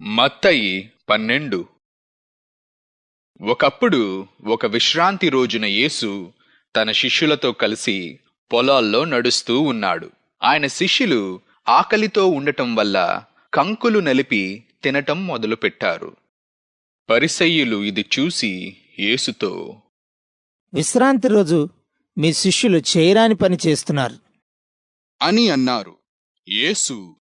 మత్తయి పన్నెండు. ఒకప్పుడు ఒక విశ్రాంతి రోజున యేసు తన శిష్యులతో కలిసి పొలాల్లో నడుస్తూ ఉన్నాడు. ఆయన శిష్యులు ఆకలితో ఉండటం వల్ల కంకులు నలిపి తినటం మొదలుపెట్టారు. పరిసయ్యులు ఇది చూసి యేసుతో విశ్రాంతి రోజు మీ శిష్యులు చేయరాని పని చేస్తున్నారు. అని అన్నారు. యేసు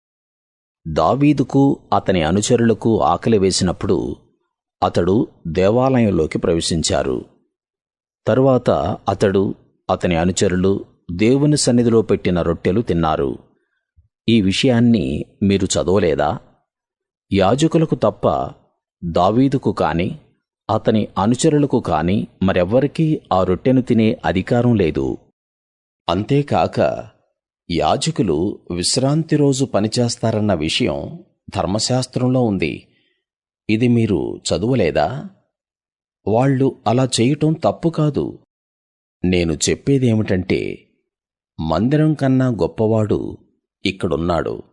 దావీదుకు అతని అనుచరులకు ఆకలి వేసినప్పుడు అతడు దేవాలయంలోకి ప్రవేశించారు. తరువాత అతడు అతని అనుచరులు దేవుని సన్నిధిలో పెట్టిన రొట్టెలు తిన్నారు. ఈ విషయాన్ని మీరు చదవలేదా? యాజకులకు తప్ప దావీదుకు కాని అతని అనుచరులకు కాని మరెవ్వరికీ ఆ రొట్టెను తినే అధికారం లేదు. అంతేకాక యాజకులు విశ్రాంతి రోజు పనిచేస్తారన్న విషయం ధర్మశాస్త్రంలో ఉంది. ఇది మీరు చదువలేదా? వాళ్ళు అలా చేయటం తప్పు కాదు. నేను చెప్పేదేమిటంటే మందిరం కన్నా గొప్పవాడు ఇక్కడున్నాడు.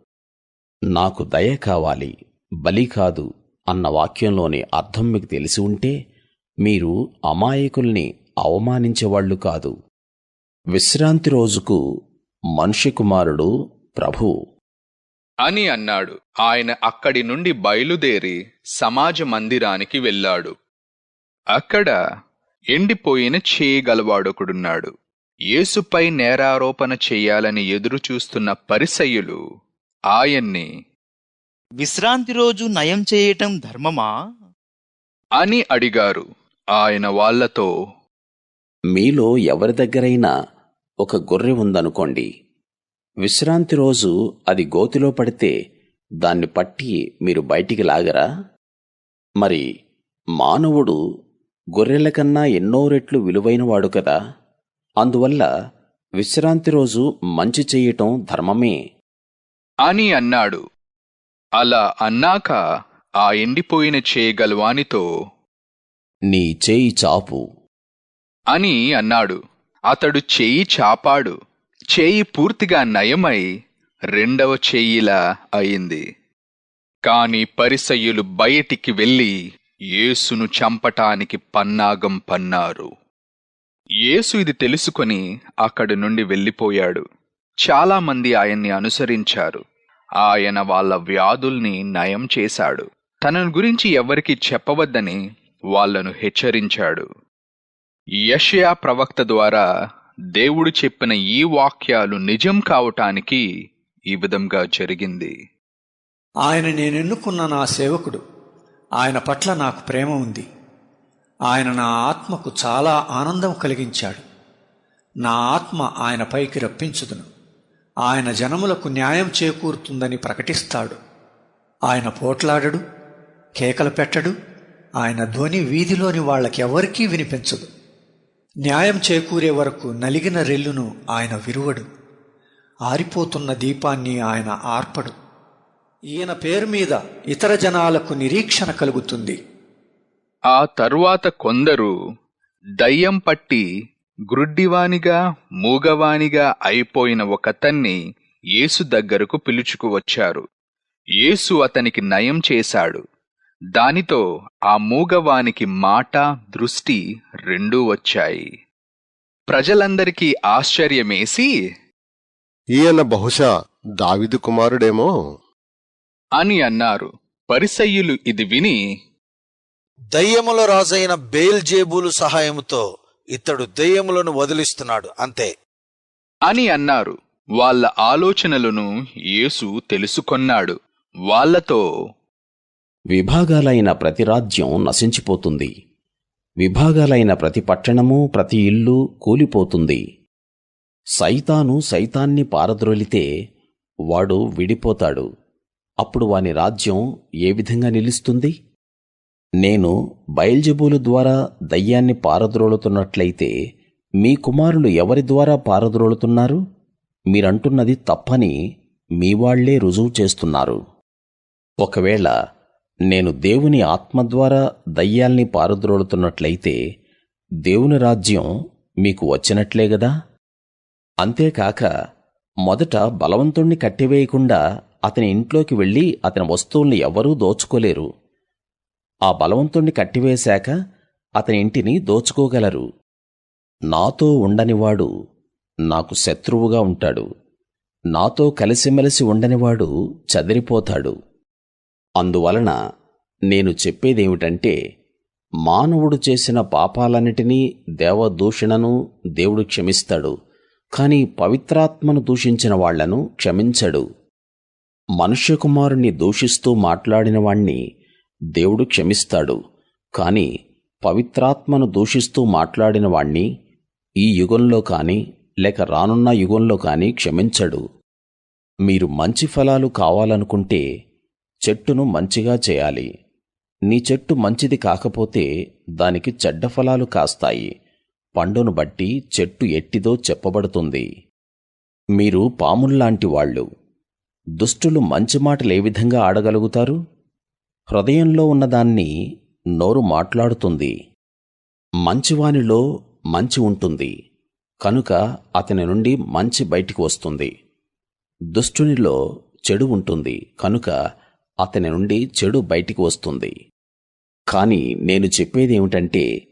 నాకు దయ కావాలి బలి కాదు అన్న వాక్యంలోని అర్థం మీకు తెలిసి ఉంటే మీరు అమాయకుల్ని అవమానించేవాళ్ళు కాదు. విశ్రాంతి రోజుకు మనుష్య కుమారుడు ప్రభువు అని అన్నాడు. ఆయన అక్కడి నుండి బయలుదేరి సమాజ మందిరానికి వెళ్ళాడు. అక్కడ ఎండిపోయిన చేయగలవాడొకడున్నాడు యేసుపై నేరారోపణ చెయ్యాలని ఎదురు చూస్తున్న పరిసయ్యులు ఆయన్ని విశ్రాంతి రోజు నయం చేయటం ధర్మమా? అని అడిగారు. ఆయన వాళ్ళతో మీలో ఎవరి దగ్గరైనా ఒక గొర్రె ఉందనుకోండి. విశ్రాంతి రోజు అది గోతిలో పడితే దాన్ని పట్టి మీరు బయటికి లాగరా? మరి మానవుడు గొర్రెల కన్నా ఎన్నో రెట్లు విలువైనవాడు కదా. అందువల్ల విశ్రాంతి రోజు మంచి చెయ్యటం ధర్మమే. అని అన్నాడు. అలా అన్నాక ఆ ఎండిపోయిన చేయగలవానితో నీ చేయి చాపు. అని అన్నాడు. అతడు చేయి చాపాడు. చేయి పూర్తిగా నయమై రెండవ చేయిలా అయింది. కాని పరిసయ్యులు బయటికి వెళ్ళి యేసును చంపటానికి పన్నాగం పన్నారు. యేసు ఇది తెలుసుకొని అక్కడి నుండి వెళ్ళిపోయాడు. చాలామంది ఆయన్ని అనుసరించారు. ఆయన వాళ్ళ వ్యాధుల్ని నయం చేశాడు. తనను గురించి ఎవరికీ చెప్పవద్దని వాళ్ళను హెచ్చరించాడు. యషయా ప్రవక్త ద్వారా దేవుడు చెప్పిన ఈ వాక్యాలు నిజం కావటానికి ఈ విధంగా జరిగింది. ఆయన నేనెన్నుకున్న నా సేవకుడు ఆయన పట్ల నాకు ప్రేమ ఉంది. ఆయన నా ఆత్మకు చాలా ఆనందం కలిగించాడు. నా ఆత్మ ఆయన పైకి రప్పించుదును. ఆయన జనములకు న్యాయం చేకూరుతుందని ప్రకటిస్తాడు. ఆయన పోట్లాడడు కేకలు పెట్టడు ఆయన ధ్వని వీధిలోని వాళ్ళకెవరికీ వినిపించదు. న్యాయం చేకూరే వరకు నలిగిన రెల్లును ఆయన విరువడు. ఆరిపోతున్న దీపాన్ని ఆయన ఆర్పడు. ఈయన పేరు మీద ఇతర జనాలకు నిరీక్షణ కలుగుతుంది. ఆ తరువాత కొందరు దయ్యం పట్టి గ్రుడ్డివానిగా మూగవానిగా అయిపోయిన ఒకతన్ని యేసు దగ్గరకు పిలుచుకువచ్చారు యేసు అతనికి నయం చేశాడు. దానితో ఆ మూగవానికి మాట దృష్టి రెండూ వచ్చాయి. ప్రజలందరికీ ఆశ్చర్యమేసి ఈయన బహుశా దావిదు కుమారుడేమో? అని అన్నారు. పరిసయ్యులు ఇది విని దయ్యముల రాజైన బేల్జేబులు సహాయముతో ఇతడు దయ్యములను వదిలిస్తున్నాడు అంతే. అని అన్నారు. వాళ్ళ ఆలోచనలను యేసు తెలుసుకొన్నాడు. వాళ్ళతో విభాగాలైన ప్రతి రాజ్యం నశించిపోతుంది. విభాగాలైన ప్రతి పట్టణము ప్రతి ఇల్లు కూలిపోతుంది. సైతాను సైతాన్ని పారద్రోలితే వాడు విడిపోతాడు. అప్పుడు వాని రాజ్యం ఏ విధంగా నిలుస్తుంది? నేను బయల్జబూలు ద్వారా దయ్యాన్ని పారద్రోలుతున్నట్లయితే మీ కుమారులు ఎవరి ద్వారా పారద్రోలుతున్నారు? మీరంటున్నది తప్పని మీవాళ్ళే రుజువు చేస్తున్నారు. ఒకవేళ నేను దేవుని ఆత్మ ద్వారా దయ్యాల్ని పారద్రోలుతున్నట్లయితే దేవుని రాజ్యం మీకు వచ్చినట్లే గదా? అంతేకాక మొదట బలవంతుణ్ణి కట్టివేయకుండా అతని ఇంట్లోకి వెళ్ళి అతని వస్తువుల్ని ఎవ్వరూ దోచుకోలేరు. ఆ బలవంతుణ్ణి కట్టివేశాక అతని ఇంటిని దోచుకోగలరు. నాతో ఉండనివాడు నాకు శత్రువుగా ఉంటాడు. నాతో కలిసిమెలిసి ఉండనివాడు చదిరిపోతాడు. అందువలన నేను చెప్పేదేమిటంటే మానవుడు చేసిన పాపాలన్నిటినీ దేవదూషణను దేవుడు క్షమిస్తాడు కాని పవిత్రాత్మను దూషించిన వాళ్ళను క్షమించడు. మనుష్యకుమారుణ్ణి దూషిస్తూ మాట్లాడిన వాణ్ణి దేవుడు క్షమిస్తాడు కాని పవిత్రాత్మను దూషిస్తూ మాట్లాడిన వాణ్ణి ఈ యుగంలో కాని లేక రానున్న యుగంలో కాని క్షమించడు. మీరు మంచి ఫలాలు కావాలనుకుంటే చెట్టును మంచిగా చేయాలి. నీ చెట్టు మంచిది కాకపోతే దానికి చెడ్డ ఫలాలు కాస్తాయి. పండును బట్టి చెట్టు ఎట్టిదో చెప్పబడుతుంది. మీరు పాముల్లాంటి వాళ్ళు. దుష్టులు మంచి మాటలు ఏ విధంగా ఆడగలుగుతారు? హృదయంలో ఉన్నదాన్ని నోరు మాట్లాడుతుంది. మంచివానిలో మంచి ఉంటుంది. కనుక అతని నుండి మంచి బయటికి వస్తుంది. దుష్టునిలో చెడు ఉంటుంది. కనుక అతని నుండి చెడు బయటికి వస్తుంది. కాని నేను చెప్పేదేమిటంటే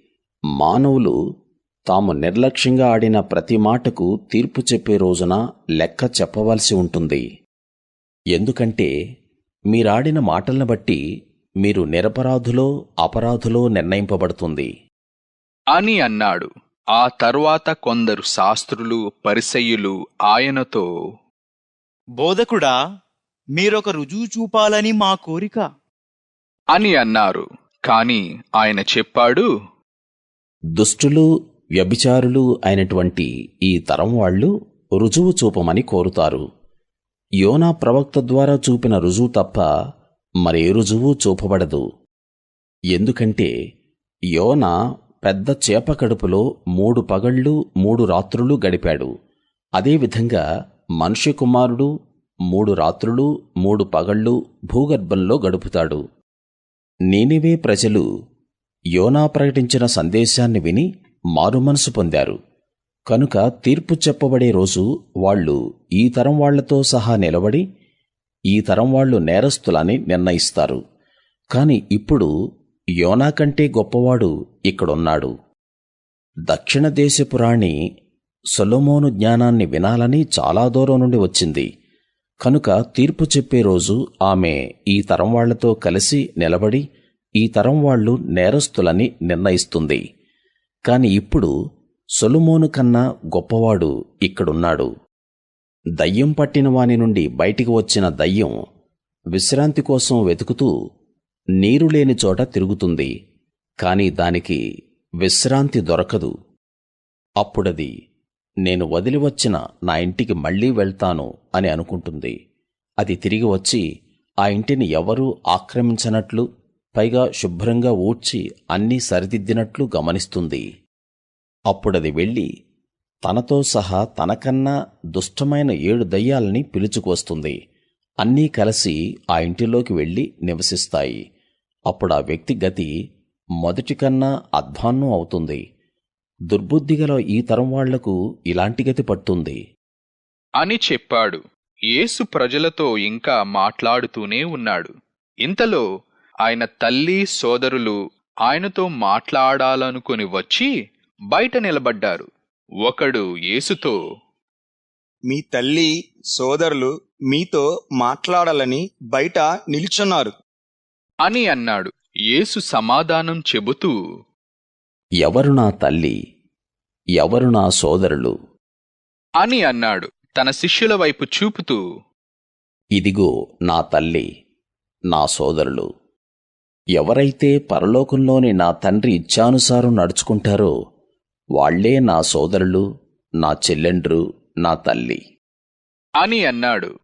మానవులు తాము నిర్లక్ష్యంగా ఆడిన ప్రతి మాటకు తీర్పు చెప్పే రోజున లెక్క చెప్పవలసి ఉంటుంది. ఎందుకంటే మీరాడిన మాటలను బట్టి మీరు నిరపరాధులో అపరాధులో నిర్ణయింపబడుతుంది. అని అన్నాడు. ఆ తరువాత కొందరు శాస్త్రులు పరిసయ్యులు ఆయనతో బోధకుడా మీరొక రుజువు చూపాలని మా కోరిక. అని అన్నారు. కాని ఆయన చెప్పాడు దుష్టులు వ్యభిచారులు అయినటువంటి ఈ తరం వాళ్ళు రుజువు చూపమని కోరుతారు. యోనా ప్రవక్త ద్వారా చూపిన రుజువు తప్ప మరే రుజువు చూపబడదు. ఎందుకంటే యోనా పెద్ద చేప కడుపులో మూడు పగళ్ళు మూడు రాత్రులు గడిపాడు. అదేవిధంగా మనుష్య కుమారుడు మూడు రాత్రులు మూడు పగళ్ళు భూగర్భంలో గడుపుతాడు. నీనివే ప్రజలు యోనా ప్రకటించిన సందేశాన్ని విని మారుమనసు పొందారు. కనుక తీర్పు చెప్పబడే రోజు వాళ్ళు ఈ తరం వాళ్ళతో సహా నిలబడి ఈ తరం వాళ్ళు నేరస్తులని నిర్ణయిస్తారు. కాని ఇప్పుడు యోనా కంటే గొప్పవాడు ఇక్కడున్నాడు. దక్షిణ దేశపు రాణి సొలొమోను జ్ఞానాన్ని వినాలని చాలా దూరం నుండి వచ్చింది. కనుక తీర్పు చెప్పే రోజు ఆమె ఈ తరం వాళ్ళతో కలిసి నిలబడి ఈ తరం వాళ్ళు నేరస్తులని నిర్ణయిస్తుంది. కాని ఇప్పుడు సొలొమోను కన్నా గొప్పవాడు ఇక్కడున్నాడు. దయ్యం పట్టిన వాని నుండి బయటికి వచ్చిన దయ్యం విశ్రాంతి కోసం వెతుకుతూ నీరు లేని చోట తిరుగుతుంది. కాని దానికి విశ్రాంతి దొరకదు. అప్పుడది నేను వదిలి వచ్చిన నా ఇంటికి మళ్ళీ వెళ్తాను అని అనుకుంటుంది. అది తిరిగి వచ్చి ఆ ఇంటిని ఎవరూ ఆక్రమించనట్లు పైగా శుభ్రంగా ఊడ్చి అన్నీ సరిదిద్దినట్లు గమనిస్తుంది. అప్పుడది వెళ్ళి తనతో సహా తనకన్నా దుష్టమైన ఏడు దయ్యాలని పిలుచుకొస్తుంది. అన్నీ కలిసి ఆ ఇంటిలోకి వెళ్ళి నివసిస్తాయి. అప్పుడు ఆ వ్యక్తి గతి మొదటికన్నా అధ్వాన్నం అవుతుంది. దుర్బుద్ధిగల ఈ తరం వాళ్ళకు ఇలాంటి గతి పట్టుతుంది అని చెప్పాడు. యేసు ప్రజలతో ఇంకా మాట్లాడుతూనే ఉన్నాడు. ఇంతలో ఆయన తల్లి సోదరులు ఆయనతో మాట్లాడాలనుకుని వచ్చి బయట నిలబడ్డారు. ఒకడు యేసుతో మీ తల్లి సోదరులు మీతో మాట్లాడాలని బయట నిల్చున్నారు. అని అన్నాడు. యేసు సమాధానం చెబుతూ ఎవరు నా తల్లి? ఎవరు నా సోదరులు? అని అన్నాడు. తన శిష్యుల వైపు చూపుతూ ఇదిగో నా తల్లి నా సోదరులు. ఎవరైతే పరలోకంలోని నా తండ్రి ఇచ్ఛానుసారం నడుచుకుంటారో వాళ్ళే నా సోదరులు నా చెల్లెండ్రు నా తల్లి. అని అన్నాడు.